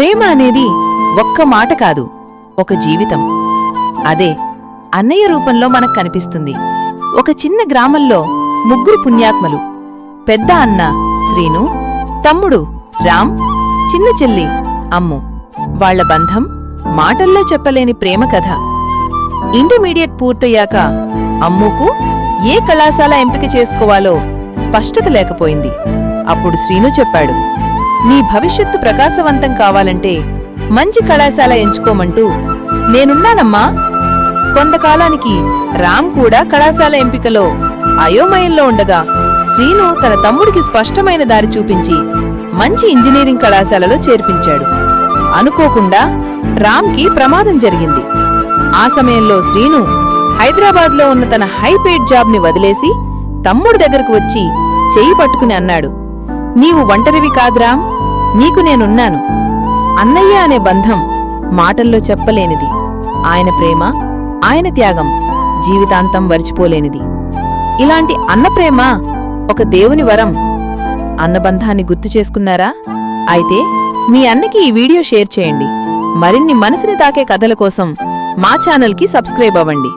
ప్రేమ అనేది ఒక్క మాట కాదు ఒక జీవితం. అదే అన్నయ్య రూపంలో మనకు కనిపిస్తుంది. ఒక చిన్న గ్రామంలో ముగ్గురు పుణ్యాత్మలు పెద్ద అన్న శ్రీను తమ్ముడు రామ్ చిన్న చెల్లి అమ్ము. వాళ్ళ బంధం మాటల్లో చెప్పలేని ప్రేమ కథ. ఇంటర్మీడియట్ పూర్తయ్యాక అమ్ముకు ఏ కళాశాల ఎంపిక చేసుకోవాలో స్పష్టత లేకపోయింది. అప్పుడు శ్రీను చెప్పాడు నీ భవిష్యత్తు ప్రకాశవంతం కావాలంటే మంచి కళాశాల ఎంచుకోమంటూ నేనున్నానమ్మా. కొంతకాలానికి రామ్ కూడా కళాశాల ఎంపికలో అయోమయంలో ఉండగా శ్రీను తన తమ్ముడికి స్పష్టమైన దారి చూపించి మంచి ఇంజనీరింగ్ కళాశాలలో చేర్పించాడు. అనుకోకుండా రామ్కి ప్రమాదం జరిగింది. ఆ సమయంలో శ్రీను హైదరాబాద్లో ఉన్న తన హైపేడ్ జాబ్ని వదిలేసి తమ్ముడి దగ్గరకు వచ్చి చెయ్యి పట్టుకుని అన్నాడు. నీవు ఒంటరివి కాదురా. నీకు నేనున్నాను. అన్నయ్య అనే బంధం మాటల్లో చెప్పలేనిది. ఆయన ప్రేమ ఆయన త్యాగం జీవితాంతం వరిచిపోలేనిది. ఇలాంటి అన్నప్రేమ ఒక దేవుని వరం. అన్నబంధాన్ని గుర్తు చేసుకున్నారా? అయితే మీ అన్నకి ఈ వీడియో షేర్ చేయండి. మరిన్ని మనసుని తాకే కథల కోసం మా ఛానల్కి సబ్స్క్రైబ్ అవ్వండి.